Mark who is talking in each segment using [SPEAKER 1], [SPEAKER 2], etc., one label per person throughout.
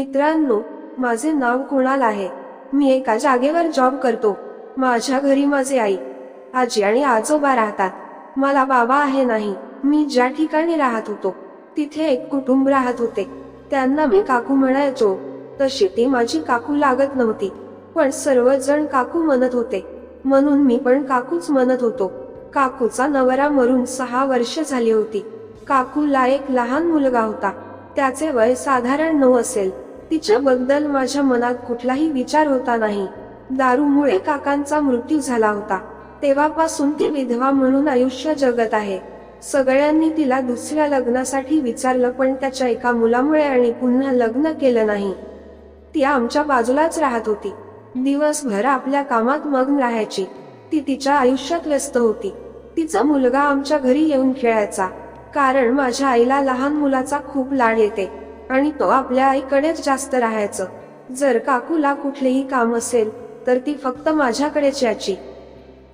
[SPEAKER 1] मित्रांनो माझे नाव कुणाल आहे? मी एका जागेवर जॉब करतो. माझ्या घरी माझे आई आजी आणि आजोबा राहतात. मला बाबा आहे नाही. मी ज्या ठिकाणी राहत होतो तिथे एक कुटुंब राहत होते. त्यांना मी काकू म्हणायचो. तशी ती माझी काकू लागत नव्हती पण सर्वजण काकू म्हणत होते. म्हणून मी पण काकूच म्हणत होतो. काकूचा नवरा मरून सहा वर्ष झाली होती. काकूला एक लहान मुलगा होता. त्याचे वय साधारण नऊ असेल. तिच्याबद्दल माझ्या मनात कुठलाही विचार होता नाही. दारूमुळे काकांचा मृत्यू झाला होता. तेव्हापासून ती विधवा म्हणून आयुष्य जगत आहे. सगळ्यांनी तिला दुसऱ्या लग्नासाठी विचारलं पण त्याच्या एका मुलामुळे आणि पुन्हा लग्न केलं नाही. ती आमच्या बाजूलाच राहत होती. दिवसभर आपल्या कामात मग्न राहायची. ती तिच्या आयुष्यात व्यस्त होती. तिचा मुलगा आमच्या घरी येऊन खेळायचा. कारण माझ्या आईला लहान मुलाचा खूप लाड येते. आणि तो आपल्या आईकडेच जास्त राहायचं. जर काकूला कुठलेही काम असेल तर ती फक्त माझ्याकडेच यायची.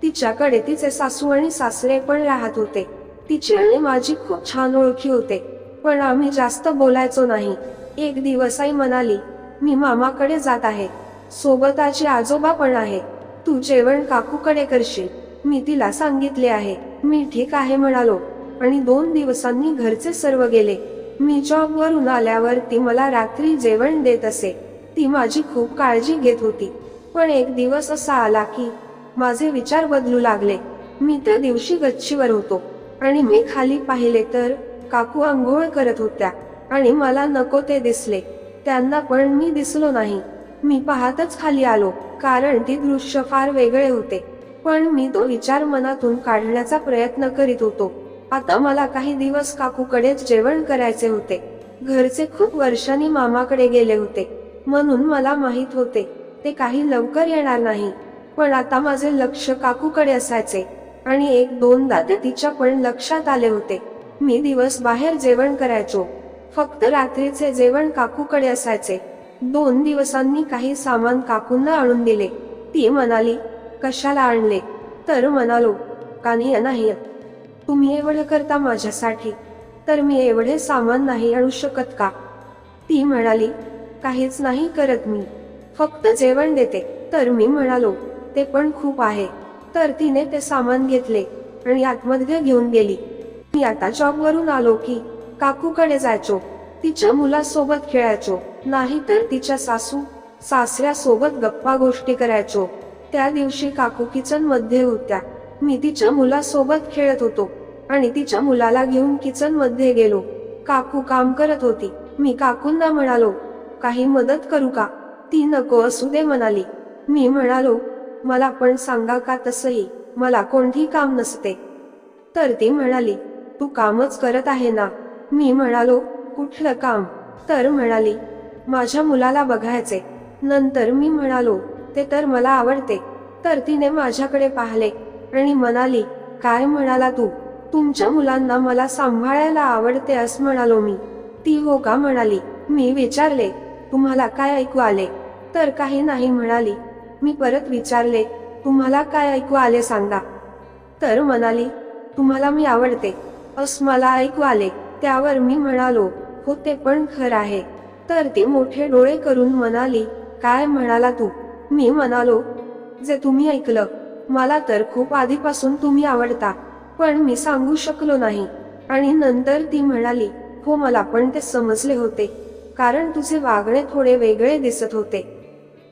[SPEAKER 1] तिच्याकडे तिचे सासू आणि सासरे पण राहत होते. तिची आणि माझी खूप छान ओळखी होते. पण आम्ही जास्त बोलायचो नाही. एक दिवस आई म्हणाली मी मामाकडे जात आहे. सोबत आजी आजोबा पण आहे. तू जेवण काकूकडे करशील. मी तिला सांगितले आहे. मी ठीक आहे म्हणालो. आणि दोन दिवसांनी घरचे सर्व गेले. मी जॉबवरून आल्यावर ती मला रात्री जेवण देत असे. ती माझी खूप काळजी घेत होती. पण एक दिवस असा आला की माझे विचार बदलू लागले. मी त्या दिवशी गच्चीवर होतो. आणि मी खाली पाहिले तर काकू आंघोळ करत होत्या. आणि मला नको ते दिसले. त्यांना पण मी दिसलो नाही. मी पाहतच खाली आलो कारण ती दृश्य फार वेगळे होते. पण मी तो विचार मनातून काढण्याचा प्रयत्न करीत होतो. आता मला काही दिवस काकूकडेच जेवण करायचे होते. घरचे खूप वर्षांनी मामाकडे गेले होते. म्हणून मला माहीत होते ते काही लवकर येणार नाही. पण आता माझे लक्ष काकूकडे असायचे. आणि एक दोनदा ते तिच्या पण लक्षात आले होते. मी दिवस बाहेर जेवण करायचो. फक्त रात्रीचे जेवण काकूकडे असायचे. दोन दिवसांनी काही सामान काकूंना आणून दिले. ती म्हणाली कशाला आणले? तर म्हणालो कानी नाही तुम्ही एवढं करता माझ्यासाठी तर मी एवढे सामान नाही आणू शकत का? ती म्हणाली काहीच नाही करत मी. फक्त जेवण देते. तर मी म्हणालो ते पण खूप आहे. तर तिने ते सामान घेतले आणि आतमध्ये घेऊन गेली. मी आता जॉब वरून आलो की काकूकडे जायचो तिच्या मुलासोबत खेळायचो नाही तर तिच्या सासू सासऱ्यासोबत गप्पा गोष्टी करायचो. त्या दिवशी काकू किचनमध्ये होत्या. मी तिच्या मुलासोबत खेळत होतो आणि तिच्या मुलाला घेऊन किचनमध्ये गेलो. काकू काम करत होती. मी काकूंना म्हणालो काही मदत करू का? ती नको असू दे म्हणाली. मी म्हणालो मला पण सांगा का तसही? मला कोणती काम नसते. तर ती म्हणाली तू कामच करत आहे ना? मी म्हणालो कुठलं काम? तर म्हणाली माझ्या मुलाला बघायचे नंतर मी म्हणालो ते तर मला आवडते. तर तिने माझ्याकडे पाहिले. आणि म्हणाली काय म्हणाला तू? तुमच्या मुलांना मला सांभाळायला आवडते असं म्हणालो मी. ती हो का? म्हणाली. मी विचारले. तुम्हाला काय ऐकू आले? तर काही नाही म्हणाली. मी परत विचारले. तुम्हाला काय ऐकू आले सांगा. तर म्हणाली तुम्हाला मी आवडते. अस मला ऐकू आले. त्यावर मी म्हणालो हो ते पण खरं आहे. तर ती मोठे डोळे करून म्हणाली काय म्हणाला तू? मी म्हणालो जे तुम्ही ऐकलं मला तर खूप आधीपासून तुम्ही आवडता पण मी सांगू शकलो नाही. आणि नंतर ती म्हणाली हो मला पण ते समजले होते कारण तुझे वागणे थोडे वेगळे दिसत होते.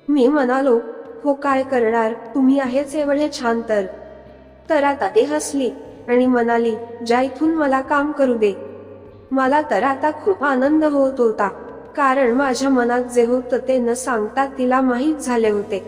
[SPEAKER 1] मी म्हणालो हो काय करणार? तुम्ही आहेच एवढे छान तर. तर आता ते हसली आणि म्हणाली ज्या इथून मला काम करू दे. मला तर आता खूप आनंद होत होता कारण माझ्या मनात जे होतं ते न सांगता तिला माहीत झाले होते.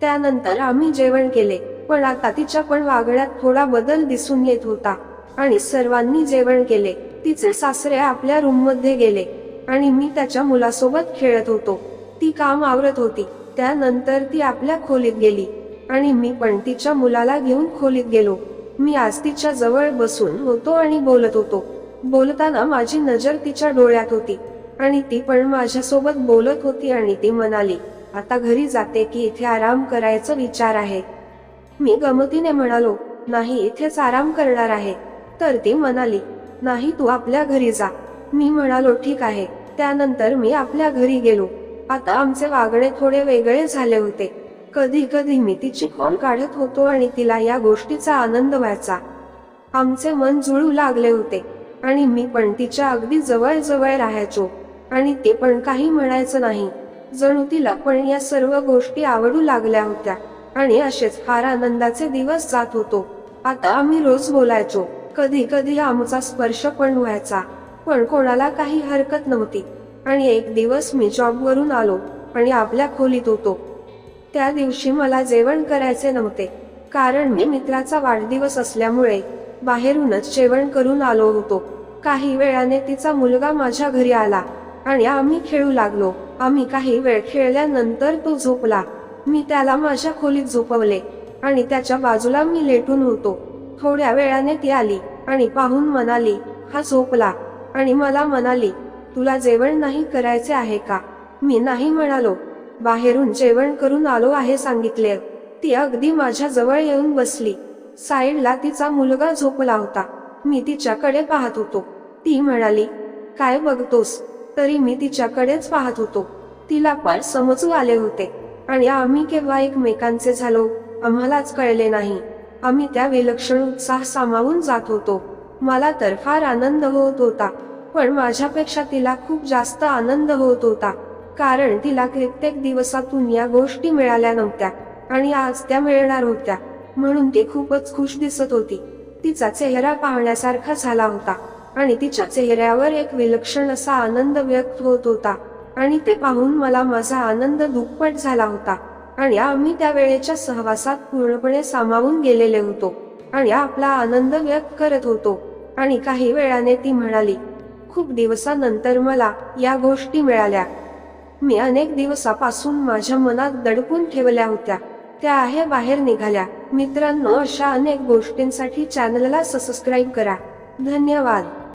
[SPEAKER 1] त्यानंतर आम्ही जेवण केले पण आता तिच्या पण वागण्यात थोडा बदल दिसून येत होता. आणि सर्वांनी जेवण केले. तिचे सासरे आपल्या रूममध्ये गेले. आणि मी त्याच्या मुलासोबत खेळत होतो. ती काम आवरत होती. त्यानंतर ती आपल्या खोलीत गेली. आणि मी पण तिच्या मुलाला घेऊन खोलीत गेलो. मी आज तिच्या जवळ बसून होतो आणि बोलत होतो. बोलताना माझी नजर तिच्या डोळ्यात होती. आणि ती पण माझ्यासोबत बोलत होती आणि ती म्हणाली आता घरी जाते की इथे आराम करायचा विचार आहे. मी गमतीने म्हणालो नाही इथेच आराम करणार आहे. तर ती म्हणाली नाही तू आपल्या घरी जा. मी म्हणालो ठीक आहे. त्यानंतर मी आपल्या घरी गेलो. आता आमचे वागणे थोडे वेगळे झाले होते. कधी कधी मी तिची कॉल काढत होतो आणि तिला या गोष्टीचा आनंद व्हायचा. आमचे मन जुळू लागले होते. आणि मी पण तिच्या अगदी जवळ जवळ राहायचो. आणि ते पण काही म्हणायचं नाही. जणू तिला पण या सर्व गोष्टी आवडू लागल्या होत्या. आणि असेच फार आनंदाचे दिवस जात होतो. आता आम्ही रोज बोलायचो. कधी कधी आमचा स्पर्श पण व्हायचा. पण कोणाला काही हरकत नव्हती. आणि एक दिवस मी जॉबवरून आलो आणि आपल्या खोलीत होतो. त्या दिवशी मला जेवण करायचे नव्हते. कारण मी मित्राचा वाढदिवस असल्यामुळे बाहेरूनच जेवण करून आलो होतो. काही वेळाने तिचा मुलगा माझ्या घरी आला. आणि आम्ही खेळू लागलो. आम्ही काही वेळ खेळल्यानंतर तो झोपला. मी त्याला माझ्या खोलीत झोपवले आणि त्याच्या बाजूला मी लेटून होतो. थोड्या वेळाने ती आली आणि पाहून म्हणाली हा झोपला. आणि मला म्हणाली तुला जेवण नाही करायचे आहे का? मी नाही म्हणालो. बाहेरून जेवण करून आलो आहे सांगितले. ती अगदी माझ्या जवळ येऊन बसली. साईडला तिचा मुलगा झोपला होता. मी तिच्याकडे पाहत होतो. ती म्हणाली काय बघतोस? तरी मी तिच्याकडेच पाहत होतो. तिला पण समजू आले होते. आणि आम्ही केव्हा एकमेकांचे झालो आम्हालाच कळले नाही. आम्ही त्या विलक्षण उत्साह सामावून जात होतो. मला तर फार आनंद होत होता. पण माझ्यापेक्षा तिला खूप जास्त आनंद होत होता. कारण तिला कित्येक दिवसातून या गोष्टी मिळाल्या नव्हत्या. आणि आज त्या मिळणार होत्या. म्हणून ती खूपच खुश दिसत होती. तिचा चेहरा पाहण्यासारखा झाला होता. आणि तिच्या चेहऱ्यावर एक विलक्षण असा आनंद व्यक्त होत होता. आणि ते पाहून मला माझा आनंद दुप्पट झाला होता. आणि आम्ही त्या वेळेच्या सहवासात पूर्णपणे सामावून गेलेले होतो. आणि आपला आनंद व्यक्त करत होतो. आणि काही वेळाने ती म्हणाली खूप दिवसानंतर मला या गोष्टी मिळाल्या. मी अनेक दिवसापासून माझ्या मनात दडपून ठेवल्या होत्या. त्या आहे बाहेर निघाल्या. मित्रांनो अशा अनेक गोष्टींसाठी चॅनलला सबस्क्राईब करा. धन्यवाद.